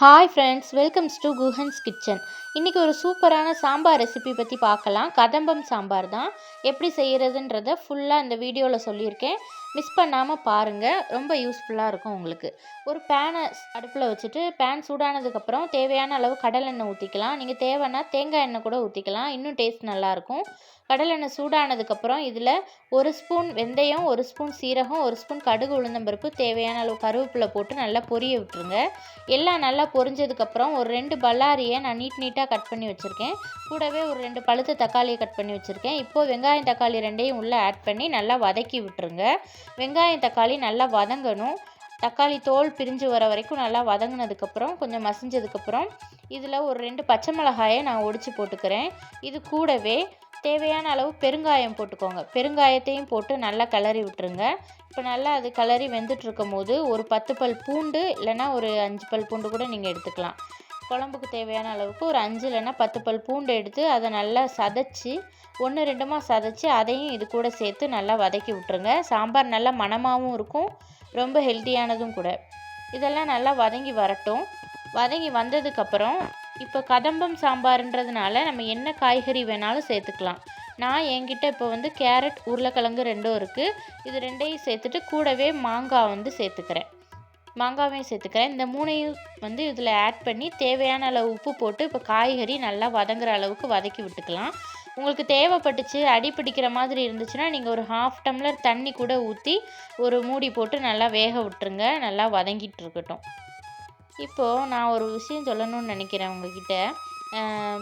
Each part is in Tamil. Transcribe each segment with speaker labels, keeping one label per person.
Speaker 1: Hi friends welcomes to Guhan's kitchen இன்றைக்கி ஒரு சூப்பரான சாம்பார் ரெசிபி பற்றி பார்க்கலாம். கதம்பம் சாம்பார் தான். எப்படி செய்கிறதுன்றத ஃபுல்லாக இந்த வீடியோவில் சொல்லியிருக்கேன். மிஸ் பண்ணாமல் பாருங்கள் ரொம்ப யூஸ்ஃபுல்லாக இருக்கும் உங்களுக்கு. ஒரு பேனை அடுப்பில் வச்சுட்டு பேன் சூடானதுக்கப்புறம் தேவையான அளவு கடலெண்ணெய் ஊற்றிக்கலாம் நீங்கள் தேவைன்னா தேங்காய் எண்ணெய் கூட ஊற்றிக்கலாம் இன்னும் டேஸ்ட் நல்லாயிருக்கும் கடலெண்ணெய் சூடானதுக்கப்புறம் இதில் ஒரு ஸ்பூன் வெந்தயம் ஒரு ஸ்பூன் சீரகம் ஒரு ஸ்பூன் கடுகு உளுந்தம்பருப்பு தேவையான அளவு கருவேப்பிலை போட்டு நல்லா பொரிய விட்டுருங்க. எல்லாம் நல்லா பொரிஞ்சதுக்கப்புறம் ஒரு ரெண்டு பல்லாரியை நான் நீட் நீட்டாக கட் பண்ணி வச்சுருக்கேன். கூடவே ஒரு ரெண்டு பழுத்த தக்காளியை கட் பண்ணி வச்சுருக்கேன். இப்போது வெங்காயம் தக்காளி ரெண்டையும் உள்ளே ஆட் பண்ணி நல்லா வதக்கி விட்டுருங்க. வெங்காயம் தக்காளி நல்லா வதங்கணும். தக்காளி தோல் பிரிஞ்சு வர வரைக்கும் நல்லா வதங்கினதுக்கப்புறம் கொஞ்சம் மசிஞ்சதுக்கப்புறம் இதில் ஒரு ரெண்டு பச்சை மிளகாயை நான் ஒடிச்சு போட்டுக்கிறேன். இது கூடவே தேவையான அளவு பெருங்காயம் போட்டுக்கோங்க. பெருங்காயத்தையும் போட்டு நல்லா கிளறி விட்டுருங்க. இப்போ நல்லா அது கிளறி வெந்துட்டுருக்கும் போது ஒரு பத்து பல் பூண்டு இல்லைன்னா ஒரு அஞ்சு பல் பூண்டு கூட நீங்கள் எடுத்துக்கலாம். குழம்புக்கு தேவையான அளவுக்கு ஒரு அஞ்சு இல்லைன்னா பத்து பல் பூண்டு எடுத்து அதை நல்லா சதைச்சி ஒன்று ரெண்டுமா சதைச்சி அதையும் இது கூட சேர்த்து நல்லா வதக்கி விட்ருங்க சாம்பார் நல்லா மணமாகவும் இருக்கும் ரொம்ப ஹெல்த்தியானதும் கூட. இதெல்லாம் நல்லா வதங்கி வரட்டும். வதங்கி வந்ததுக்கப்புறம் இப்போ கதம்பம் சாம்பார்ன்றதுனால நம்ம என்ன காய்கறி வேணாலும் சேர்த்துக்கலாம். நான் என்கிட்ட இப்போ வந்து கேரட் உருளைக்கிழங்கு ரெண்டும் இருக்குது இது ரெண்டையும் சேர்த்துட்டு கூடவே மாங்காய் வந்து சேர்த்துக்கிறேன். மாங்காவையும் சேர்த்துக்கிறேன். இந்த மூணையும் வந்து இதில் ஆட் பண்ணி தேவையான அளவு உப்பு போட்டு இப்போ காய்கறி நல்லா வதங்குற அளவுக்கு வதக்கி விட்டுக்கலாம். உங்களுக்கு தேவைப்பட்டுச்சு அடி பிடிக்கிற மாதிரி இருந்துச்சுன்னா நீங்கள் ஒரு ஹாஃப் டம்ளர் தண்ணி கூட ஊற்றி ஒரு மூடி போட்டு நல்லா வேக விட்டுருங்க. நல்லா வதங்கிட்டு இருக்கட்டும். இப்போது நான் ஒரு விஷயம் சொல்லணும்னு நினைக்கிறேன் உங்ககிட்ட.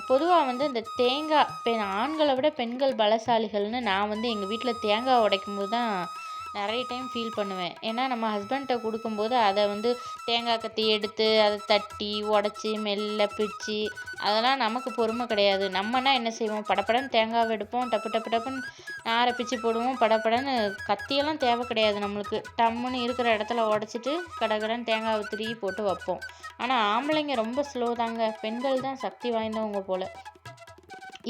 Speaker 1: பொதுவாக வந்து இந்த தேங்காய் பெண் ஆண்களை விட பெண்கள் பலசாலிகள்னு நான் வந்து எங்கள் வீட்டில் தேங்காய் உடைக்கும் போது தான் நிறைய டைம் ஃபீல் பண்ணுவேன். ஏன்னா நம்ம ஹஸ்பண்ட்டை கொடுக்கும்போது அதை வந்து தேங்காய் கத்தி எடுத்து அதை தட்டி உடச்சி மெல்ல பிச்சு அதெல்லாம் நமக்கு பொறுமை கிடையாது. நம்மனா என்ன செய்வோம்? படப்படன்னு தேங்காவை எடுப்போம் டப்பு டப்பு டப்புன்னு நாரை பிச்சு போடுவோம் படப்படன்னு கத்தியெல்லாம் தேவை கிடையாது நம்மளுக்கு. டம்முன்னு இருக்கிற இடத்துல உடச்சிட்டு கடகடன்னு தேங்காவை திருகி போட்டு வைப்போம். ஆனால் ஆம்பளைங்க ரொம்ப ஸ்லோ தாங்க. பெண்கள் தான் சக்தி வாய்ந்தவங்க போல்.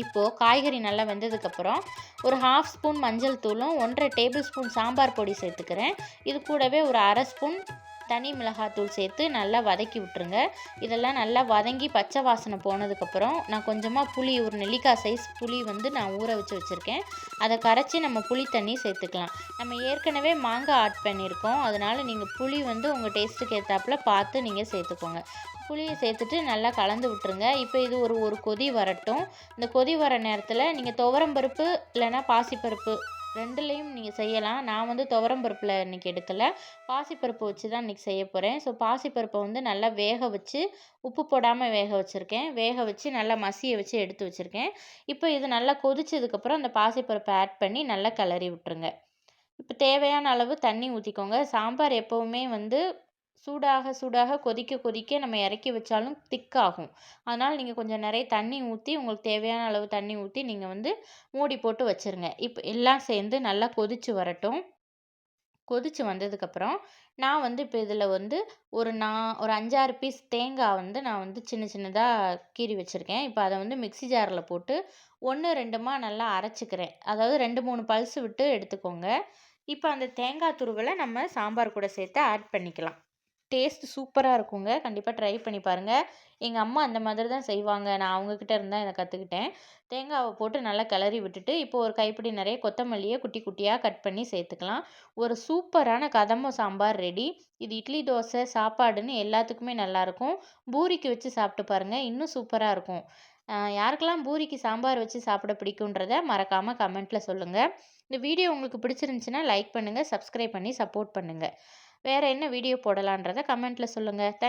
Speaker 1: இப்போது காய்கறி நல்லா வெந்ததுக்கப்புறம் ஒரு ஹாஃப் ஸ்பூன் மஞ்சள் தூளும் ஒன்றரை டேபிள் ஸ்பூன் சாம்பார் பொடி சேர்த்துக்கிறேன். இது கூடவே ஒரு அரை ஸ்பூன் தனி மிளகாத்தூள் சேர்த்து நல்லா வதக்கி விட்டுருங்க. இதெல்லாம் நல்லா வதங்கி பச்சை வாசனை போனதுக்கப்புறம் நான் கொஞ்சமாக புளி ஒரு நெல்லிக்காய் சைஸ் புளி வந்து நான் ஊற வச்சு வச்சுருக்கேன். அதை கரைச்சி நம்ம புளி தண்ணி சேர்த்துக்கலாம். நம்ம ஏற்கனவே மாங்காய் ஆட் பண்ணியிருக்கோம். அதனால் நீங்கள் புளி வந்து உங்கள் டேஸ்ட்டுக்கு ஏற்றாப்புல பார்த்து நீங்கள் சேர்த்துக்கோங்க. புளியை சேர்த்துட்டு நல்லா கலந்து விட்டுருங்க. இப்போ இது ஒரு ஒரு கொதி வரட்டும். இந்த கொதி வர நேரத்தில் நீங்கள் துவரம்பருப்பு இல்லைன்னா பாசிப்பருப்பு ரெண்டுலேயும் நீங்கள் செய்யலாம். நான் வந்து துவரம் பருப்பில் இன்றைக்கி எடுக்கலை. பாசிப்பருப்பு வச்சு தான் இன்றைக்கி செய்ய போகிறேன் ஸோ பாசிப்பருப்பை வந்து நல்லா வேக வச்சு உப்பு போடாமல் வேக வச்சுருக்கேன். வேக வச்சு நல்லா மசிய வச்சு எடுத்து வச்சுருக்கேன். இப்போ இது நல்லா கொதிச்சதுக்கப்புறம் அந்த பாசிப்பருப்பை ஆட் பண்ணி நல்லா கிளறி விட்டுருங்க. இப்போ தேவையான அளவு தண்ணி ஊற்றிக்கோங்க சாம்பார் எப்போவுமே வந்து சூடாக சூடாக கொதிக்க கொதிக்க நம்ம இறக்கி வச்சாலும் திக்காகும். அதனால் நீங்கள் கொஞ்சம் நிறைய தண்ணி ஊற்றி உங்களுக்கு தேவையான அளவு தண்ணி ஊற்றி நீங்கள் வந்து மூடி போட்டு வச்சுருங்க. இப்போ எல்லாம் சேர்ந்து நல்லா கொதித்து வரட்டும். கொதித்து வந்ததுக்கப்புறம் நான் வந்து இப்போ இதில் வந்து ஒரு நான் ஒரு அஞ்சாறு பீஸ் தேங்காய் வந்து நான் வந்து சின்ன சின்னதாக கீறி வச்சுருக்கேன். இப்போ அதை வந்து மிக்சி ஜாரில் போட்டு ஒன்று ரெண்டுமா நல்லா அரைச்சிக்கிறேன். அதாவது ரெண்டு மூணு பல்ஸ் விட்டு எடுத்துக்கோங்க. இப்போ அந்த தேங்காய் துருவலை நம்ம சாம்பார் கூட சேர்த்து ஆட் பண்ணிக்கலாம். டேஸ்ட் சூப்பராக இருக்குங்க. கண்டிப்பாக ட்ரை பண்ணி பாருங்கள் எங்கள் அம்மா அந்த மாதிரி தான் செய்வாங்க. நான் அவங்கக்கிட்ட இருந்தால் இதை கற்றுக்கிட்டேன் தேங்காவை போட்டு நல்லா கிளறி விட்டுட்டு இப்போ ஒரு கைப்பிடி நிறைய கொத்தமல்லியை குட்டி குட்டியாக கட் பண்ணி சேர்த்துக்கலாம். ஒரு சூப்பரான கதம்ப சாம்பார் ரெடி. இது இட்லி தோசை சாப்பாடுன்னு எல்லாத்துக்குமே நல்லாயிருக்கும் பூரிக்கு வச்சு சாப்பிட்டு பாருங்கள் இன்னும் சூப்பராக இருக்கும். யாருக்கெல்லாம் பூரிக்கு சாம்பார் வச்சு சாப்பிட பிடிக்குன்றத மறக்காமல் கமெண்ட்டில் சொல்லுங்கள் இந்த வீடியோ உங்களுக்கு பிடிச்சிருந்துச்சின்னா லைக் பண்ணுங்கள் சப்ஸ்கிரைப் பண்ணி சப்போர்ட் பண்ணுங்கள் வேறு என்ன வீடியோ போடலான்றதை கமெண்ட்டில் சொல்லுங்கள் தேங்க்